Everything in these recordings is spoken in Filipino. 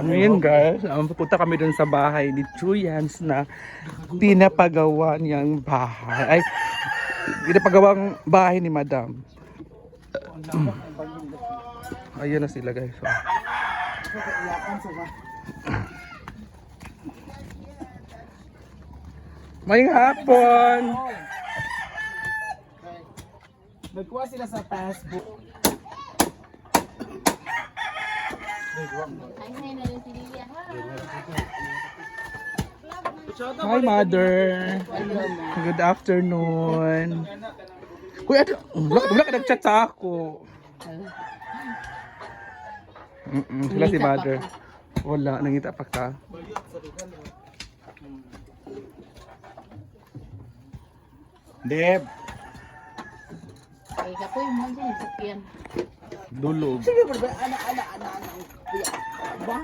Ano yun guys? Um, pupunta kami dun sa bahay ni Chuyans na pinapagawa niyang bahay. Ay, pinapagawang bahay ni Madam. Ayan na sila guys. Oh. May hapon! Nagkuha sila sa passbook. Hi mother! Good afternoon! Uy, ano? Wala, wala ka nag-chat sa ako. Mm-mm, sila si mother. Wala, nangita pa ka. Deb. Ay, kapoy mo din, sakyan. Dulog. Sige, bro. Ana, ana, ana, ana. Ba?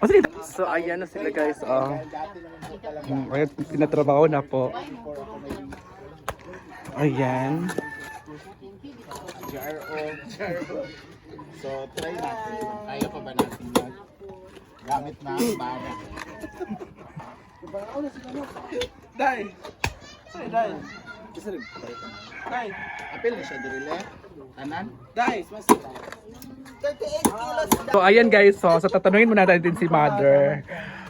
Oh, sige. So, ayan na sila guys. Oh. Mm, ayan, tinatrabaho na po. Ayan. JRO. JRO. So, try natin. Kaya pa ba natin mag gamit na ang bara? Dai. Sorry, Dai. Sorry. Dai. Apil na siya dirile. Tanan? Dai, mas 38 kilos. So, ayan guys. So, so tatanungin muna natin si mother.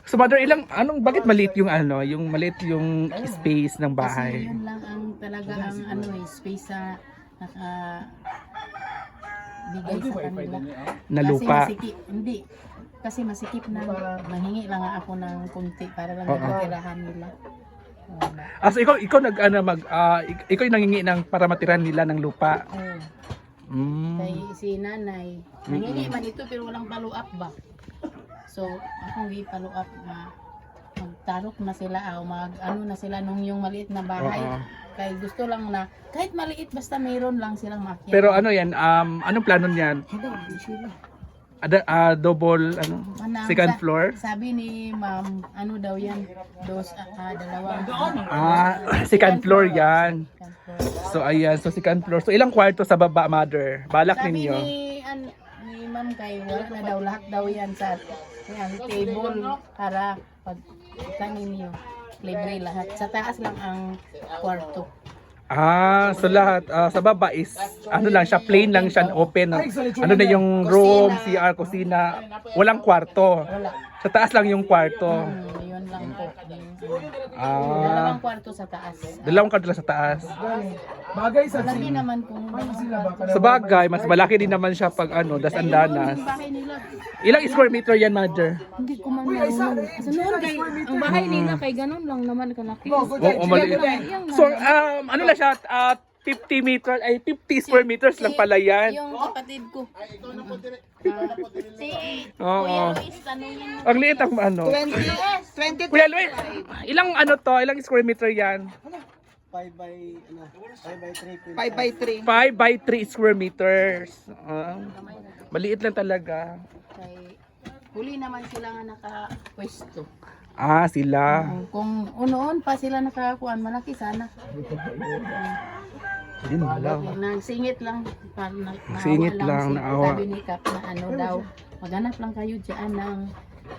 So, mother, ilang, anong, bakit maliit yung ano, yung maliit yung space ng Kasi bahay? yun lang ang talaga ang ano eh, space sa naka bigay sa kanila. Na Kasi lupa? masikip, hindi. Kasi masikip na mahingi lang ako ng kunti para lang Oo. matirahan nila. Oo. Ah, so ikaw, ikaw nag, ano, mag, ah, ik- ikaw yung nangingi ng para matiran nila ng lupa. Mm. Kay si nanay, nangingi man ito pero walang follow up ba? So, ako gi follow up na magtarok na sila o mag ano na sila nung yung maliit na bahay. Oo. Kay gusto lang na kahit maliit basta mayroon lang silang makyat. Pero ano yan, um, anong plano niyan? Hindi sila. Ada, ah, double, ano, Manang second floor? Sabi ni ma'am, ano daw yan? Dos, ah, ah, dalawang. Ah, second floor yan. Second floor. So ayan, so second floor. So ilang kwarto sa baba, mother? Balak Sabi ninyo. ni, an, ni ma'am kay wala na daw lahat daw yan sa yan, table para pag kanin niyo libre lahat. Sa taas lang ang kwarto. Ah, so lahat ah, sa baba is ano lang siya, plain lang siya, open. Ano na yung room, CR, kusina, walang kwarto. Sa taas lang yung kwarto. Yun lang po. Ah, dalawang kwarto sa taas. dalawang kwarto lang sa taas. Bagay sa Malaki naman kung Sa bagay, mas malaki din naman siya pag ano, das andanas. Yung bahay nila. Ilang square meter yan, mother? Hindi ko man marunong. Kasi noon kay, ang bahay nila kay ganun lang naman kalaki. Oo, maliit. Yung, So, um, ano lang siya, ah, 50 meters, ay 50 square meters lang pala yan. yung kapatid ko. Si Oo. Kuya Luis, tanungin mo. Ang liit ang ano. 20. Kuya Luis, ilang ano to, ilang square meter yan? 5 by, ano, 5 by 3. 5 by 3. 5 by 3 square meters. Ah, maliit lang talaga. Kay, huli naman sila nga nakapwesto. Ah, sila. Kung unoon pa sila nakakuan, malaki sana. Yun lang. Nagsingit lang. Pa, na, naawa Singit lang, si- naawa. Sabi ni Kap na ano daw, maghanap lang kayo dyan ng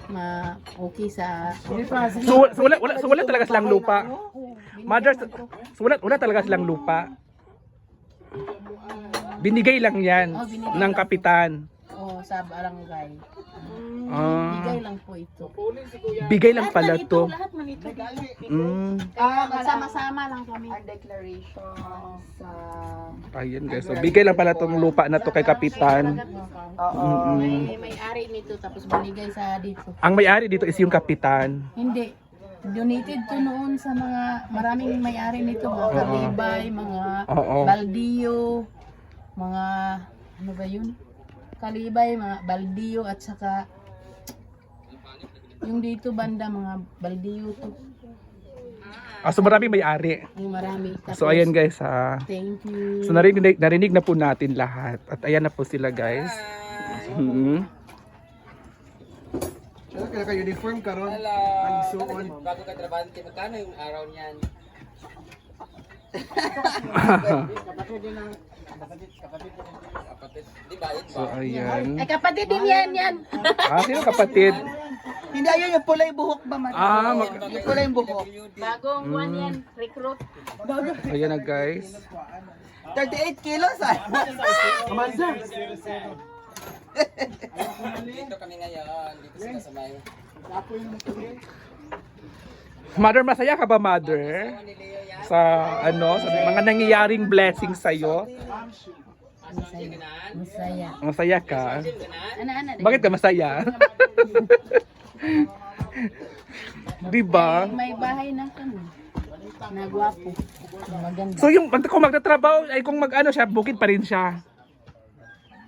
ma okay sa So, so, wala, wala, so wala talaga silang lupa. Mother, so wala, wala talaga silang lupa. Binigay lang yan Oh, binigay ng lang. kapitan. o sa barangay. Ah, Bigay lang po ito. bigay lang Lahat pala man ito, to. Lahat man ito. Mm. Kaya magsama-sama lang kami. Our declaration sa... Ayun guys. So, bigay lang pala tong lupa na to kay kapitan. Oo. May may-ari nito tapos binigay sa dito. Ang may-ari dito is yung kapitan. Hindi. Donated to noon sa mga maraming may-ari nito, mga kalibay, mga Oo. baldiyo, mga ano ba yun? Kalibay, mga baldiyo at saka yung dito banda mga baldiyo to. Ah, so maraming may-ari. Yung marami. Tapos, So ayan guys ha. Thank you. So narinig, narinig na po natin lahat. At ayan na po sila guys. Mhm. Ano kaya ka uniform karon? Ang suon. Bago ka trabante, magkano yung araw niyan? Kapatid, di ba? Yun So ayan. Ay, kapatid din yan, yan. Ah, sino kapatid? Hindi, ayun yung pula yung buhok ba, man? Ah, mag- Yung pula yung buhok. Bagong one yan, recruit. ayan na guys. 38 kilos, ah. Dito kami ngayon. Dito sila sa may... Mother, masaya ka ba, mother? Sa ano, sa mga nangyayaring blessings sa'yo? Masaya. Masaya ka? Ana, ana. Bakit ka masaya? Di ba? May bahay na kami. Na gwapo. Maganda. So yung pag- kung magtatrabaho, ay kung mag-ano siya, bukid pa rin siya.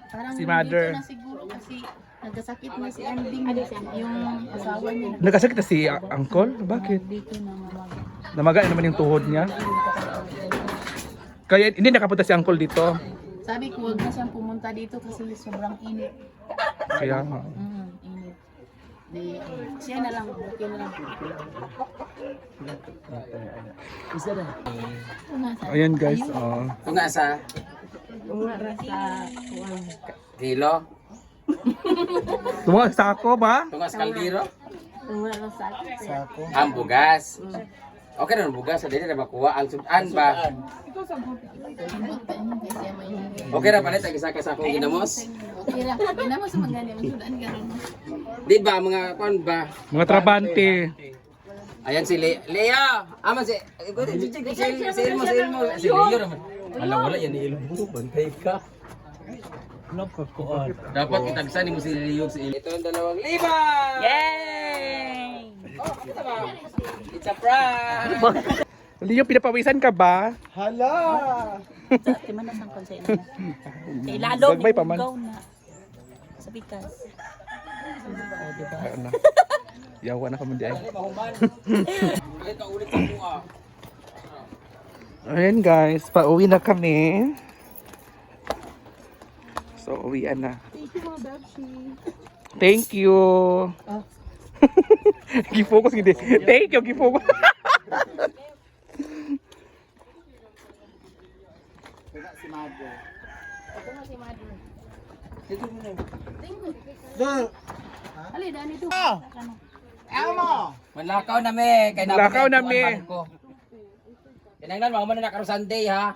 Parang si mother. dito na siguro kasi nagkasakit na si Anding. Yung asawa niya. Nagkasakit na si uh, uncle? Bakit? Dito na mamaga. Namaga na naman yung tuhod niya. Kaya hindi nakapunta si uncle dito. Sabi ko, huwag na siyang pumunta dito kasi sobrang init. Kaya nga. Mm, init. Di, siya na lang, okay na lang. Tumasa. Ayan guys, oh. Kung nga sa Tumara sa kuwan. kilo, Tumawa sa ako ba? kung nga sa kaldero, Tumara sa ang bugas. Okay na ang bugas, sa dili na makuha. Ang sudan ba? Okay na palit, ang isa ka sa akong ginamos. Okay. Hindi naman sa mga ganyan. Sudan ganun. Di ba, mga kon ba? Mga trabante. Ayan si Le Leo! Ama si... Si si Ilmo, si Ilmo. Si Leo naman. Alam, wala yan ni Ilmo. Bantay ka. Dapat itagsan mo si Leo si Ilmo. Ito ang dalawang lima! Yay! Oh, kita ba? It's a prank! Leo, pinapawisan ka ba? Hala! Di man na sang konsay na. Kay lalo, Sagbay pa man. ikaw na. Sa bigas. Oh, di ba? Ano? Yawa na ka mo di ay. Sa. Ayan guys, pauwi na kami. So, uwian na. Thank you. Gifocus gini. Thank you, gifocus. Ito na si mother. Doon! Ali, dani to. Manlakaw na me. Kay Manlakaw na me. Kinanglan, mga man na nakaro Sunday ha.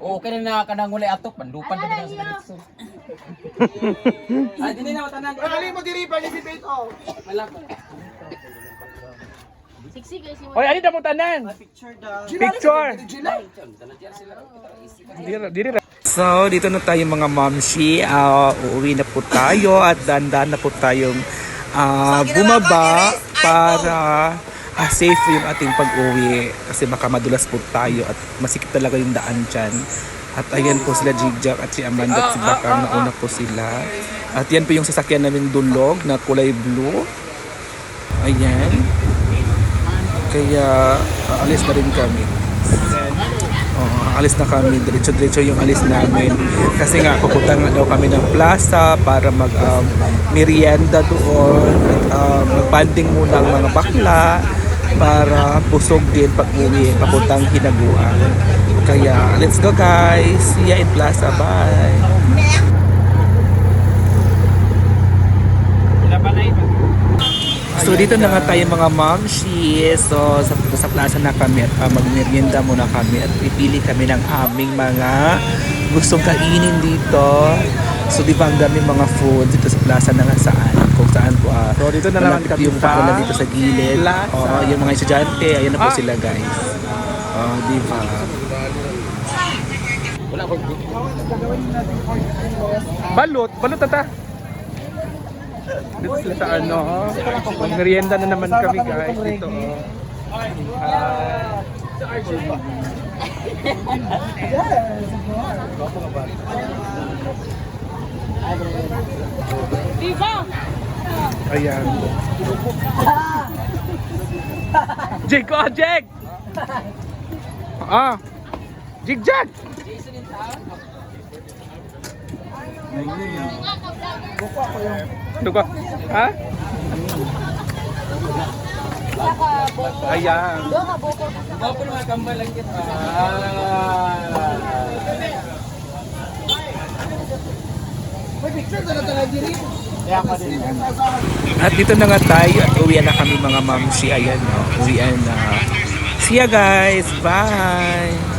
Oo, okay na na kanang ulay atok. Pandupan ka na sa diretso. Ay, di na matanan. Ali mo diri pa ni si Beto. Malakaw. Siksi guys, Oy, ali na mo tanan. Picture daw. Picture. Dira, dira. So, dito na tayo mga mamshi. Ah, uuwi na po tayo at dandan na po tayong ah, bumaba para ah, safe yung ating pag-uwi. Kasi baka madulas po tayo at masikip talaga yung daan dyan. At ayan po sila Jigjak at si Amanda at si Bakam nauna po sila. At yan po yung sasakyan naming dulog na kulay blue. Ayan. Kaya aalis na rin kami. Oo, alis na kami. Diretso-diretso yung alis namin. Kasi nga, pupunta nga daw kami ng plaza para mag um, merienda doon. At um, mag-banding muna ang mga bakla para busog din pag uwi papuntang hinaguan. Kaya, let's go guys! See ya in plaza. Bye! So dito na nga tayo mga momshi. So sa, sa plaza na kami at uh, magmerienda muna kami at pipili kami ng aming mga gustong kainin dito. So di ba ang daming mga food dito sa plaza na nga saan kung saan po ah so, dito na naman kami yung pa dito sa gilid. Oh, yung mga estudyante, ayan na po sila guys. Oh, di ba? Wala ko. Balot, balot tata. Dito sila sa ano, magmerienda na naman kami guys dito. Oh. Ah. Ayan. Jig ko, Jig! Ah! Jig, Jig! Ano ka? Ha? Ayan. Gwapo na mga kambal lang kita. May picture na natin diri. Kaya ako din yan. At dito na nga tayo at uwian na kami mga mamsi. Ayan, no? uwian na. See ya guys. Bye!